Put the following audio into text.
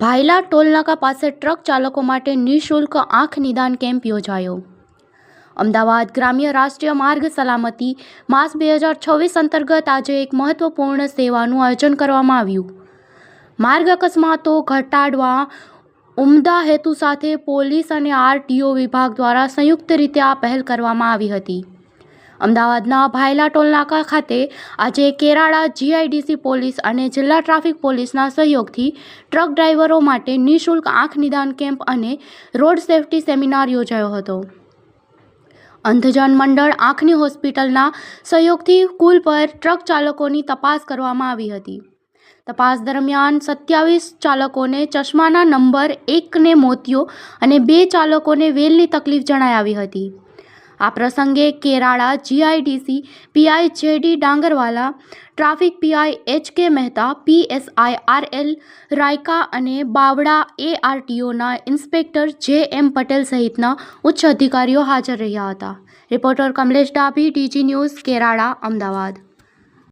ભાયલા ટોલનાકા પાસે ટ્રક ચાલકો માટે નિઃશુલ્ક આંખ નિદાન કેમ્પ યોજાયો. અમદાવાદ ગ્રામ્ય રાષ્ટ્રીય માર્ગ સલામતી માસ બે હજાર છવ્વીસ અંતર્ગત આજે એક મહત્વપૂર્ણ સેવાનું આયોજન કરવામાં આવ્યું. માર્ગ અકસ્માતો ઘટાડવા ઉમદા હેતુ સાથે પોલીસ અને આરટીઓ વિભાગ દ્વારા સંયુક્ત રીતે આ પહેલ કરવામાં આવી હતી. અમદાવાદના ભાયલા ટોલનાકા ખાતે આજે કેરાળા જીઆઈડીસી પોલીસ અને જિલ્લા ટ્રાફિક પોલીસના સહયોગથી ટ્રક ડ્રાઈવરો માટે નિઃશુલ્ક આંખ નિદાન કેમ્પ અને રોડ સેફટી સેમિનાર યોજાયો હતો. અંધજન મંડળ આંખની હોસ્પિટલના સહયોગથી કુલ પર ટ્રક ચાલકોની તપાસ કરવામાં આવી હતી. તપાસ દરમિયાન સત્યાવીસ ચાલકોને ચશ્માના નંબર, એકને મોતિયો અને બે ચાલકોને વેલની તકલીફ જણાઈ આવી હતી. આ પ્રસંગે Kerala GIDC PI JD Dangarwala, traffic PI H K Mehta PSI R L Raika અને બાવડા એઆરટીઓના ઇન્સ્પેક્ટર જે એમ પટેલ સહિતના ઉચ્ચ અધિકારીઓ હાજર રહ્યા હતા. Reporter Kamlesh Dabhi, DG news, Kerala, Ahmedabad.